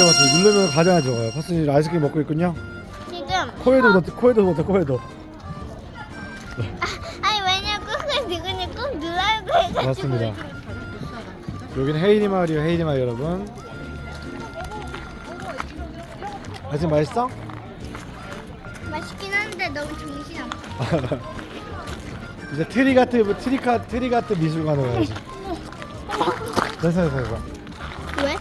진짜 맞습니다. 누르면 가장 좋아요. 파스님 아이스크림 먹고 있군요. 지금 코에도 넣었 코에도 넣었다 코에도. 아니 왜냐 꾹꾹 누구는 꾹 누르고 해가지고 맞습니다. 여기는 헤이리 마을이에요. 헤이리 마을 여러분. 아직 맛있어? 맛있긴 한데 너무 정신 없어. 이제 트리가트 트리카 트리가트 미술관으로 가야지. 됐어 됐어 됐어. 왜?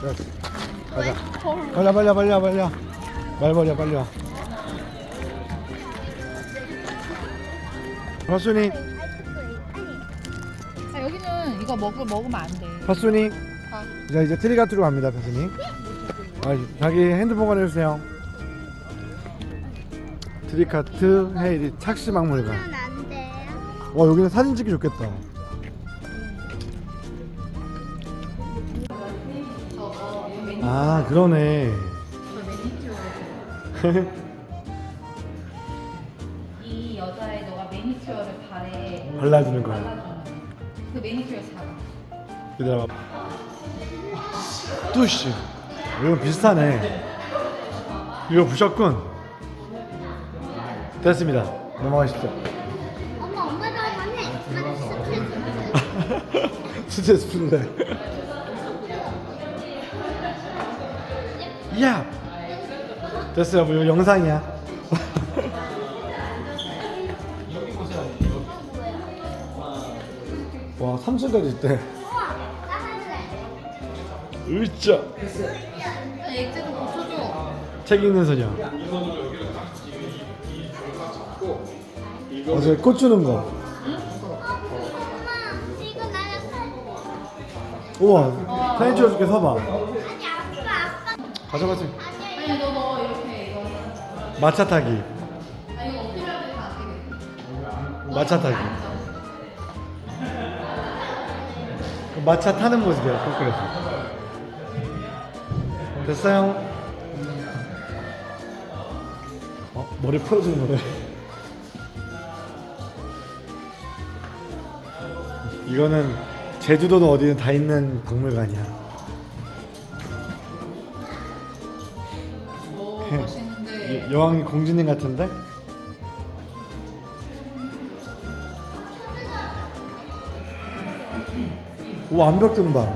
됐어. 왜? 가자. 빨리 와, 빨리 와, 빨리 와, 빨리 와. 말 버려 빨리 와. 파순이 아, 여기는 이거 먹, 먹으면 안 돼. 파순이 가. 자 이제 트리가트로 갑니다 파순이. 아 자기 핸드폰 꺼내주세요. 트리카트 헤이리 착시 박물관. 그러면 안 돼. 와 여기는 사진 찍기 좋겠다. 아 그러네. 이 여자애 너가 매니큐어를 발에 발라주는 거야. 발라주는 그 매니큐어 사가. 기다려. 뚜시. 이거 비슷하네. 이거 부셨군. 됐습니다. 넘어가십시오. 엄마 엄마도 한번 해. 하나 스트레스. 스트 야. 됐어요. 뭐 이거 영상이야. 와 3층까지 있대. 으쌰. 액자 좀 고쳐줘. 책 읽는 소녀. 어, 저꽃 주는 거. 엄마 이거 나랑 살. 우와, 사진 찍어줄게, 서봐. 아니. 가져가지. 아니 너너 이렇게 이거. 마차 타기. 아 이거 엎드려야 되면 안 되겠네. 마차 타기. 그 마차 타는 모습이야, 거꾸로서. 됐어요? 어, 머리 풀어주는 거래. 이거는 제주도는 어디든 다 있는 박물관이야. 멋있는데. 여- 여왕이 공주님 같은데? 오 완벽 봐.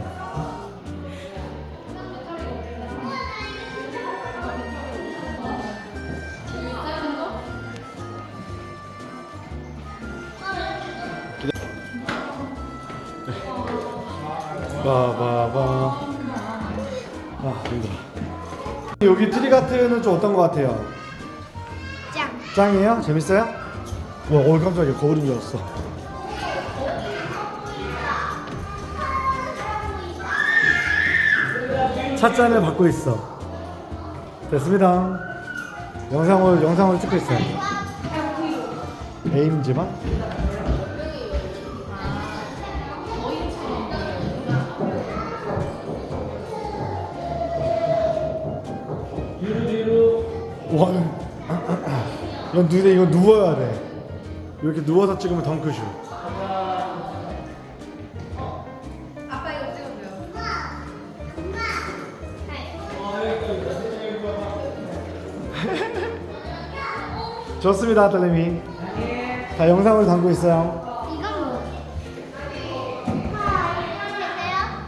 바바바. 아 힘들어. 여기 트리가트는 좀 어떤 것 같아요? 짱. 짱이에요? 재밌어요? 와, 어 깜짝이야. 거울인 줄 알았어. 찻잔을 받고 있어. 됐습니다. 영상을 영상을 찍고 있어요. 에임지만. 와, 이건 누 이거 누워야 돼. 이렇게 누워서 찍으면 덩크슛. 아빠 이거 찍어줘요. 좋습니다, 딸내미. 자, 영상을 담고 있어요. 이건 뭐? 계세요?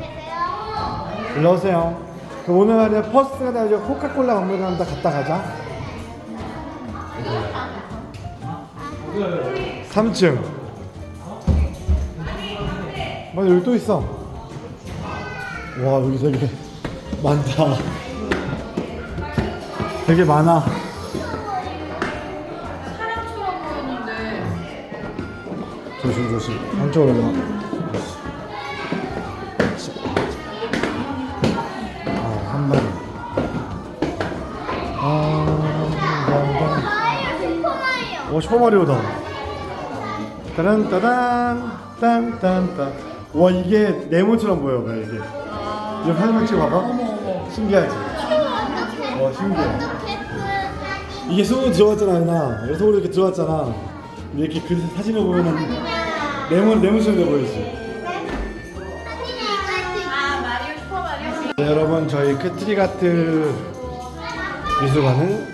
계세요? 불러오세요. 그 오늘 말이야 퍼스트가 나 이제 코카콜라 박물관 다 갔다 가자. 3층. 맞아 여기 또 있어. 와 여기 되게 많다. 되게 많아. 사람처럼 보였는데. 조심 조심. 한쪽으로 가. 아한 마리. 아. 오 슈퍼마리오다. 따란 따단 딴딴딴. 와 이게 네모처럼 보여 봐 이게. 이거 사진 찍어 봐봐. 신기하지? 와 신기해. 이게 손으로 들어갔잖아 누나. 이거 손으로 이렇게 들어갔잖아. 근데 이렇게 그 사진을 보면은 네모 네모처럼 돼 보이지 네, 여러분 저희 크트리가트 미술관은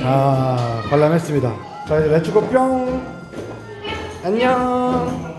다 관람했습니다. 자 이제 렛츠고 뿅 안녕